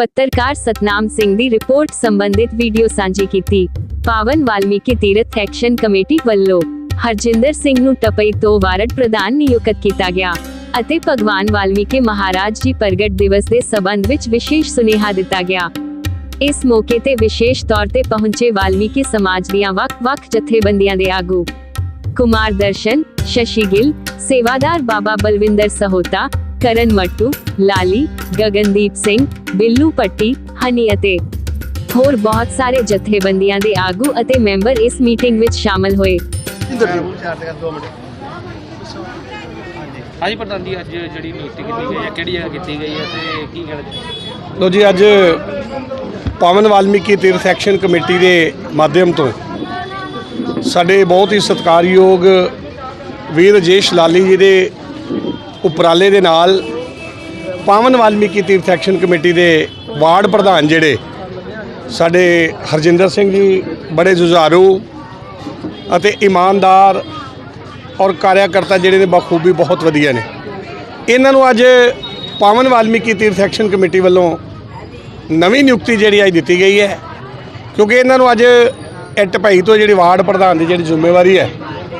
ਪੱਤਰਕਾਰ ਸਤਨਾਮ ਸਿੰਘ ਦੀ ਰਿਪੋਰਟ ਸੰਬੰਧਿਤ ਵੀਡੀਓ ਸਾਂਝੀ ਕੀਤੀ। ਪਾਵਨ ਵਾਲਮੀਕੀ ਤੀਰਥ ਐਕਸ਼ਨ ਕਮੇਟੀ ਵੱਲੋਂ ਹਰਜਿੰਦਰ ਸਿੰਘ ਨੂੰ ਟਪਈ ਤੋਂ ਵਾਰਡ ਪ੍ਰਧਾਨ ਨਿਯੁਕਤ ਕੀਤਾ ਗਿਆ ਅਤੇ ਭਗਵਾਨ ਵਾਲਮੀਕੀ ਮਹਾਰਾਜ ਜੀ ਪ੍ਰਗਟ ਦਿਵਸ ਦੇ ਸਬੰਧ ਵਿੱਚ ਵਿਸ਼ੇਸ਼ ਸੁਨੇਹਾ ਦਿੱਤਾ ਗਿਆ। ਇਸ ਮੌਕੇ ਤੇ ਵਿਸ਼ੇਸ਼ ਤੌਰ ਤੇ ਪਹੁੰਚੇ ਵਾਲਮੀਕੀ ਸਮਾਜ ਦੀਆਂ ਵੱਖ-ਵੱਖ ਜਥੇਬੰਦੀਆਂ ਦੇ ਆਗੂ ਕੁਮਾਰ ਦਰਸ਼ਨ, ਸ਼ਸ਼ੀ ਗਿੱਲ, ਸੇਵਾਦਾਰ ਬਾਬਾ ਬਲਵਿੰਦਰ ਸਹੋਤਾ ਕਰਨ ਮੱਟੂ ਲਾਲੀ ਗਗਨਦੀਪ ਸਿੰਘ ਬਿੱਲੂ ਪੱਟੀ ਹਨੀ ਅਤੇ ਹੋਰ ਬਹੁਤ ਸਾਰੇ ਜਥੇਬੰਦੀਆਂ ਦੇ ਆਗੂ ਅਤੇ ਮੈਂਬਰ ਇਸ ਮੀਟਿੰਗ ਵਿੱਚ ਸ਼ਾਮਲ ਹੋਏ ਹਾਂਜੀ ਪ੍ਰਧਾਨ ਜੀ ਅੱਜ ਜਿਹੜੀ ਨਿਯੁਕਤੀ ਕੀਤੀ ਗਈ ਹੈ ਕਿਹੜੀ ਜਗ੍ਹਾ ਕੀਤੀ ਗਈ ਹੈ ਤੇ ਕੀ ਚਾਹੁੰਦੇ ਲੋ ਜੀ ਅੱਜ ਪਾਵਨ ਵਾਲਮੀਕੀ ਤੀਰਥ ਐਕਸ਼ਨ ਕਮੇਟੀ ਦੇ ਮਾਧਿਅਮ ਤੋਂ ਸਾਡੇ ਬਹੁਤ ਹੀ ਸਤਿਕਾਰਯੋਗ ਵੀਰ ਰਜੇਸ਼ ਲਾਲੀ ਜੀ ਦੇ ਉਪਰਾਲੇ ਦੇ ਨਾਲ ਪਾਵਨ ਵਾਲਮੀਕੀ ਤੀਰਥ ਐਕਸ਼ਨ ਕਮੇਟੀ ਦੇ ਵਾਰਡ ਪ੍ਰਧਾਨ ਜਿਹੜੇ ਸਾਡੇ ਹਰਜਿੰਦਰ ਸਿੰਘ ਜੀ ਬੜੇ ਜੁਝਾਰੂ ਅਤੇ ਇਮਾਨਦਾਰ ਔਰ ਕਾਰਿਆਕਰਤਾ ਜਿਹੜੇ ਨੇ ਬਖੂਬੀ ਬਹੁਤ ਵਧੀਆ ਨੇ। ਇਹਨਾਂ ਨੂੰ ਅੱਜ ਪਾਵਨ ਵਾਲਮੀਕੀ ਤੀਰਥ ਐਕਸ਼ਨ ਕਮੇਟੀ ਵੱਲੋਂ ਨਵੀਂ ਨਿਯੁਕਤੀ ਜਿਹੜੀ ਅੱਜ ਦਿੱਤੀ ਗਈ ਹੈ, ਕਿਉਂਕਿ ਇਹਨਾਂ ਨੂੰ ਅੱਜ ਇੱਟ ਭਾਈ ਤੋਂ ਜਿਹੜੀ ਵਾਰਡ ਪ੍ਰਧਾਨ ਦੀ ਜਿਹੜੀ ਜ਼ਿੰਮੇਵਾਰੀ ਹੈ,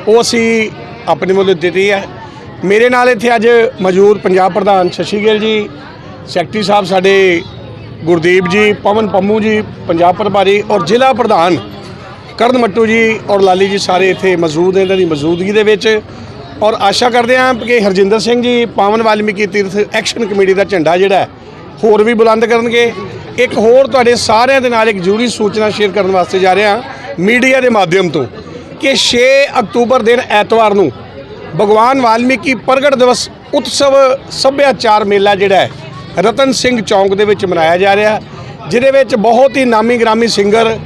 ਉਹ ਅਸੀਂ ਆਪਣੇ ਵੱਲੋਂ ਦਿੱਤੀ ਹੈ। ਮੇਰੇ ਨਾਲ ਇੱਥੇ ਅੱਜ ਮੌਜੂਦ ਪੰਜਾਬ ਪ੍ਰਧਾਨ ਸ਼ਸ਼ੀ ਗਿੱਲ ਜੀ, ਸੈਕਟਰੀ ਸਾਹਿਬ ਸਾਡੇ ਗੁਰਦੀਪ ਜੀ, ਪਵਨ ਪੰਮੂ ਜੀ, ਪੰਜਾਬ ਪ੍ਰਭਾਰੀ ਔਰ ਜ਼ਿਲ੍ਹਾ ਪ੍ਰਧਾਨ ਕਰਨ ਮੱਟੂ ਜੀ ਔਰ ਲਾਲੀ ਜੀ ਸਾਰੇ ਇੱਥੇ ਮੌਜੂਦ ਨੇ, ਇਹਨਾਂ ਦੀ ਮੌਜੂਦਗੀ ਦੇ ਵਿੱਚ। ਔਰ ਆਸ਼ਾ ਕਰਦੇ ਹਾਂ ਕਿ ਹਰਜਿੰਦਰ ਸਿੰਘ ਜੀ, ਪਾਵਨ ਵਾਲਮੀਕੀ ਤੀਰਥ ਐਕਸ਼ਨ ਕਮੇਟੀ ਦਾ ਝੰਡਾ ਜਿਹੜਾ ਹੋਰ ਵੀ ਬੁਲੰਦ ਕਰਨਗੇ। ਇੱਕ ਹੋਰ ਤੁਹਾਡੇ ਸਾਰਿਆਂ ਦੇ ਨਾਲ ਇੱਕ ਜ਼ਰੂਰੀ ਸੂਚਨਾ ਸ਼ੇਅਰ ਕਰਨ ਵਾਸਤੇ ਜਾ ਰਿਹਾ, ਮੀਡੀਆ ਦੇ ਮਾਧਿਅਮ ਤੋਂ ਕਿ 6 ਅਕਤੂਬਰ ਦਿਨ ਐਤਵਾਰ ਨੂੰ ਭਗਵਾਨ ਵਾਲਮੀਕੀ ਪ੍ਰਗਟ ਦਿਵਸ ਉਤਸਵ ਸੱਭਿਆਚਾਰ ਮੇਲਾ ਜਿਹੜਾ ਰਤਨ ਸਿੰਘ ਚੌਂਕ ਦੇ ਵਿੱਚ ਮਨਾਇਆ ਜਾ ਰਿਹਾ ਜਿਹਦੇ ਵਿੱਚ ਬਹੁਤ ਹੀ ਨਾਮੀ ਗ੍ਰਾਮੀ ਸਿੰਗਰ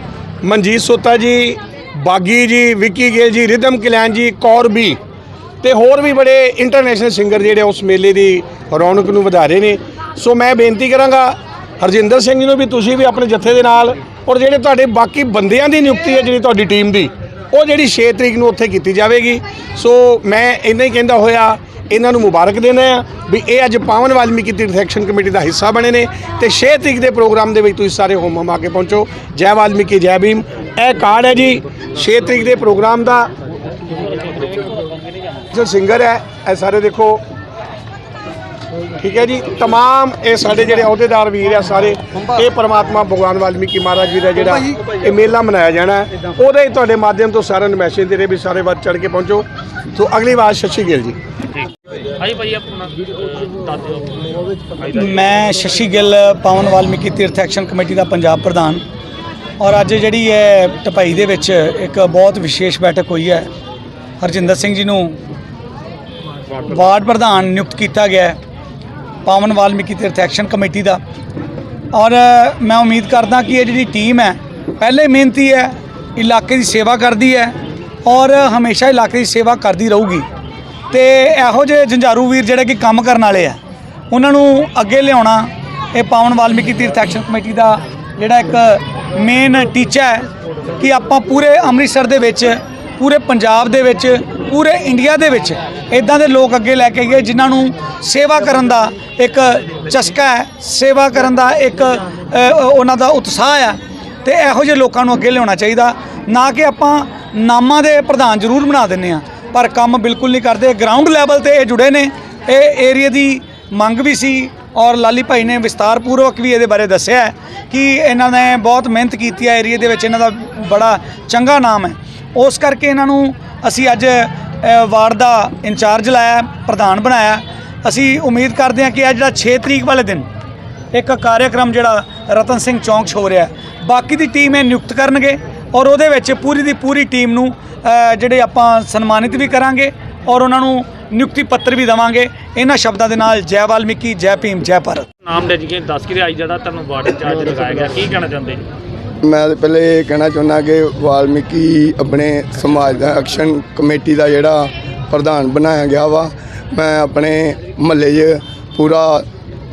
ਮਨਜੀਤ ਸੋਤਾ ਜੀ, ਬਾਗੀ ਜੀ, ਵਿੱਕੀ ਗਿੱਲ ਜੀ, ਰਿਦਮ ਕਲਿਆਣ ਜੀ, ਕੌਰ ਵੀ ਤੇ ਹੋਰ ਵੀ ਬੜੇ ਇੰਟਰਨੈਸ਼ਨਲ ਸਿੰਗਰ ਜਿਹੜੇ ਉਸ ਮੇਲੇ ਦੀ ਰੌਣਕ ਨੂੰ ਵਧਾ ਰਹੇ ਨੇ। ਸੋ ਮੈਂ ਬੇਨਤੀ ਕਰਾਂਗਾ ਹਰਜਿੰਦਰ ਸਿੰਘ ਜੀ ਨੂੰ ਵੀ ਤੁਸੀਂ ਵੀ ਆਪਣੇ ਜੱਥੇ ਦੇ ਨਾਲ ਔਰ ਜਿਹੜੇ ਤੁਹਾਡੇ ਬਾਕੀ ਬੰਦਿਆਂ ਦੀ ਨਿਯੁਕਤੀ ਹੈ, ਜਿਹੜੀ ਤੁਹਾਡੀ ਟੀਮ ਦੀ ਉਹ ਜਿਹੜੀ 6 ਤਰੀਕ ਨੂੰ ਉੱਥੇ ਕੀਤੀ ਜਾਵੇਗੀ। ਸੋ ਮੈਂ ਇੰਨਾ ਹੀ ਕਹਿੰਦਾ ਹੋਇਆ, ਇਹਨਾਂ ਨੂੰ ਮੁਬਾਰਕ ਦੇਣਾ ਆ ਵੀ ਇਹ ਅੱਜ ਪਾਵਨ ਵਾਲਮੀਕੀ ਤੀਰਥ ਐਕਸ਼ਨ ਕਮੇਟੀ ਦਾ ਹਿੱਸਾ ਬਣੇ ਨੇ ਤੇ 6 ਤਰੀਕ ਦੇ ਪ੍ਰੋਗਰਾਮ ਦੇ ਵਿੱਚ ਤੁਸੀਂ ਸਾਰੇ ਹੋਮ ਹਮ ਆ ਕੇ ਪਹੁੰਚੋ। ਜੈ ਵਾਲਮੀਕੀ, ਜੈ ਭੀਮ। ਇਹ ਕਾਰਡ ਹੈ ਜੀ 6 ਤਰੀਕ ਦੇ ਪ੍ਰੋਗਰਾਮ ਦਾ। ਜੋ ਸਿੰਗਰ ਹੈ, ਇਹ ਸਾਰੇ ਦੇਖੋ ਠੀਕ ਹੈ ਜੀ तमाम ਇਹ ਸਾਡੇ ਜਿਹੜੇ ਅਹੁਦੇਦਾਰ ਵੀਰ ਆ ਸਾਰੇ ਇਹ ਪ੍ਰਮਾਤਮਾ ਭਗਵਾਨ ਵਾਲਮੀਕੀ ਮਹਾਰਾਜ ਜੀ ਦਾ ਜਿਹੜਾ ਇਹ ਮੇਲਾ ਮਨਾਇਆ ਜਾਣਾ ਹੈ ਉਹਦੇ ਹੀ ਤੁਹਾਡੇ ਮਾਧਿਅਮ ਤੋਂ ਸਾਰਿਆਂ ਨੂੰ ਮੈਸੇਜ ਦੇ ਰਹੇ ਵੀ ਸਾਰੇ ਵੱਧ ਚੜ ਕੇ ਪਹੁੰਚੋ ਸੋ ਅਗਲੀ ਵਾਰ ਸ਼ਸ਼ੀ ਗਿੱਲ ਜੀ ਹਾਂਜੀ ਭਾਈ ਆਪਣਾ ਦੱਸ ਦਿਓ ਮੈਂ ਸ਼ਸ਼ੀ ਗਿੱਲ ਪਾਵਨ ਵਾਲਮੀਕੀ ਤੀਰਥ ਐਕਸ਼ਨ ਕਮੇਟੀ ਦਾ ਪੰਜਾਬ ਪ੍ਰਧਾਨ ਔਰ ਅੱਜ ਜਿਹੜੀ ਹੈ ਟਪਾਈ ਦੇ ਵਿੱਚ ਇੱਕ ਬਹੁਤ ਵਿਸ਼ੇਸ਼ ਬੈਠਕ ਹੋਈ ਹੈ ਹਰਜਿੰਦਰ ਸਿੰਘ ਜੀ ਨੂੰ ਵਾਰਡ ਪ੍ਰਧਾਨ ਨਿਯੁਕਤ ਕੀਤਾ ਗਿਆ ਹੈ ਪਾਵਨ ਵਾਲਮੀਕੀ ਤੀਰਥ ਐਕਸ਼ਨ ਕਮੇਟੀ ਦਾ। ਔਰ, ਮੈਂ ਉਮੀਦ ਕਰਦਾ ਕਿ ਇਹ ਜਿਹੜੀ ਟੀਮ ਹੈ, ਪਹਿਲੇ ਮਿਹਨਤੀ ਹੈ, ਇਲਾਕੇ ਦੀ ਸੇਵਾ ਕਰਦੀ ਹੈ ਔਰ ਹਮੇਸ਼ਾ ਇਲਾਕੇ ਦੀ ਸੇਵਾ ਕਰਦੀ ਰਹੂਗੀ। ਤੇ ਇਹੋ ਜਿਹੇ ਜੰਝਾਰੂ ਵੀਰ ਜਿਹੜੇ ਕਿ ਕੰਮ ਕਰਨ ਵਾਲੇ ਆ, ਉਹਨਾਂ ਨੂੰ ਅੱਗੇ ਲਿਆਉਣਾ ਇਹ ਪਾਵਨ ਵਾਲਮੀਕੀ ਤੀਰਥ ਐਕਸ਼ਨ ਕਮੇਟੀ ਦਾ ਜਿਹੜਾ ਇੱਕ ਮੇਨ ਟੀਚਾ ਹੈ ਕਿ ਆਪਾਂ ਪੂਰੇ ਅੰਮ੍ਰਿਤਸਰ ਦੇ ਵਿੱਚ ਪੂਰੇ ਪੰਜਾਬ ਦੇ ਵਿੱਚ, ਪੂਰੇ ਇੰਡੀਆ ਦੇ ਵਿੱਚ ਇਦਾਂ ਦੇ ਲੋਕ ਅੱਗੇ ਲੈ ਕੇ ਗਏ ਜਿਨ੍ਹਾਂ ਨੂੰ ਸੇਵਾ ਕਰਨ ਦਾ ਇੱਕ ਚਸਕਾ ਹੈ, ਸੇਵਾ ਕਰਨ ਦਾ ਇੱਕ ਉਹਨਾਂ ਦਾ ਉਤਸ਼ਾਹ ਹੈ ਤੇ ਇਹੋ ਜਿਹੇ ਲੋਕਾਂ ਨੂੰ ਅੱਗੇ ਲਿਆਉਣਾ ਚਾਹੀਦਾ। ਨਾ ਕਿ ਆਪਾਂ ਨਾਮਾਂ ਦੇ ਪ੍ਰਧਾਨ ਜ਼ਰੂਰ ਬਣਾ ਦਿੰਨੇ ਆ ਪਰ ਕੰਮ ਬਿਲਕੁਲ ਨਹੀਂ ਕਰਦੇ। ਗਰਾਊਂਡ ਲੈਵਲ ਤੇ ਇਹ ਜੁੜੇ ਨੇ ਇਹ ਏਰੀਆ ਦੀ ਮੰਗ ਵੀ ਸੀ ਔਰ ਲਾਲੀ ਭਾਈ ਨੇ ਵਿਸਤਾਰਪੂਰਵਕ ਵੀ ਇਹਦੇ ਬਾਰੇ ਦੱਸਿਆ ਕਿ ਇਹਨਾਂ ਨੇ ਬਹੁਤ ਮਿਹਨਤ ਕੀਤੀ ਹੈ ਏਰੀਆ ਦੇ ਵਿੱਚ ਇਹਨਾਂ ਦਾ ਬੜਾ ਚੰਗਾ ਨਾਮ ਹੈ। ਉਸ ਕਰਕੇ ਇਹਨਾਂ ਨੂੰ ਅਸੀਂ ਅੱਜ ਵਾਰਡ ਦਾ ਇੰਚਾਰਜ ਲਾਇਆ, ਪ੍ਰਧਾਨ ਬਣਾਇਆ। ਅਸੀਂ ਉਮੀਦ ਕਰਦੇ ਹਾਂ ਕਿ ਅੱਜ ਜਿਹੜਾ 6 ਤਰੀਕ ਵਾਲੇ ਦਿਨ ਇੱਕ ਕਾਰਿਆਕ੍ਰਮ ਜਿਹੜਾ ਰਤਨ ਸਿੰਘ ਚੌਂਕ 'ਚ ਹੋ ਰਿਹਾ ਬਾਕੀ ਦੀ ਟੀਮ ਇਹ ਨਿਯੁਕਤ ਕਰਨਗੇ ਔਰ ਉਹਦੇ ਵਿੱਚ ਪੂਰੀ ਦੀ ਪੂਰੀ ਟੀਮ ਨੂੰ ਜਿਹੜੇ ਆਪਾਂ ਸਨਮਾਨਿਤ ਵੀ ਕਰਾਂਗੇ ਔਰ ਉਹਨਾਂ ਨੂੰ ਨਿਯੁਕਤੀ ਪੱਤਰ ਵੀ ਦੇਵਾਂਗੇ। ਇਹਨਾਂ ਸ਼ਬਦਾਂ ਦੇ ਨਾਲ ਜੈ ਵਾਲਮੀਕੀ, ਜੈ ਭੀਮ, ਜੈ ਭਾਰਤ। ਨਾਮ ਦੇ ਜੀ ਦੱਸ ਕੇ ਅੱਜ ਜਿਹੜਾ ਤੁਹਾਨੂੰ ਵਾਰਡ ਇੰਚਾਰਜ ਲਗਾਇਆ ਗਿਆ। ਕੀ ਕਹਿਣਾ ਚਾਹੁੰਦੇ? ਮੈਂ ਤਾਂ ਪਹਿਲੇ ਇਹ ਕਹਿਣਾ ਚਾਹੁੰਦਾ ਕਿ ਵਾਲਮੀਕੀ ਆਪਣੇ ਸਮਾਜ ਦਾ ਐਕਸ਼ਨ ਕਮੇਟੀ ਦਾ ਜਿਹੜਾ ਪ੍ਰਧਾਨ ਬਣਾਇਆ ਗਿਆ ਵਾ, ਮੈਂ ਆਪਣੇ ਮਹੱਲੇ 'ਚ ਪੂਰਾ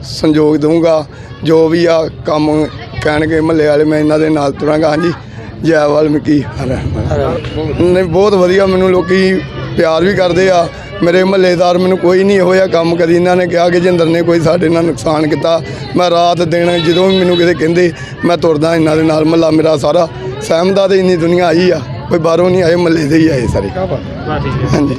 ਸੰਯੋਗ ਦਊਂਗਾ। ਜੋ ਵੀ ਆ ਕੰਮ ਕਹਿਣਗੇ ਮਹੱਲੇ ਵਾਲੇ, ਮੈਂ ਇਹਨਾਂ ਦੇ ਨਾਲ ਤੁਰਾਂਗਾ। ਹਾਂਜੀ, ਜੈ ਵਾਲਮੀਕੀ ਹਰ। ਨਹੀਂ, ਬਹੁਤ ਵਧੀਆ, ਮੈਨੂੰ ਲੋਕੀ ਪਿਆਰ ਵੀ ਕਰਦੇ ਆ। ਮੇਰੇ ਮਹੱਲੇਦਾਰ ਮੈਨੂੰ ਕੋਈ ਨਹੀਂ ਜਿਹਾ ਕੰਮ ਕਦੀ ਇਹਨਾਂ ਨੇ ਕਿਹਾ ਕਿ ਜਿੰਦਰ ਨੇ ਕੋਈ ਸਾਡੇ ਨਾਲ ਨੁਕਸਾਨ ਕੀਤਾ। ਮੈਂ ਰਾਤ ਦਿਨ ਜਦੋਂ ਵੀ ਮੈਨੂੰ ਕਿਤੇ ਕਹਿੰਦੇ ਮੈਂ ਤੁਰਦਾ ਇਹਨਾਂ ਦੇ ਨਾਲ। ਮਹੱਲਾ ਮੇਰਾ ਸਾਰਾ ਸਹਿਮਦਾ ਤੇ ਇੰਨੀ ਦੁਨੀਆ ਆਈ ਆ। ਕੋਈ ਬਾਹਰੋਂ ਨਹੀਂ ਆਏ ਮਹੱਲੇ ਦੇ ਹੀ ਆਏ ਸਾਰੇ। ਹਾਂਜੀ।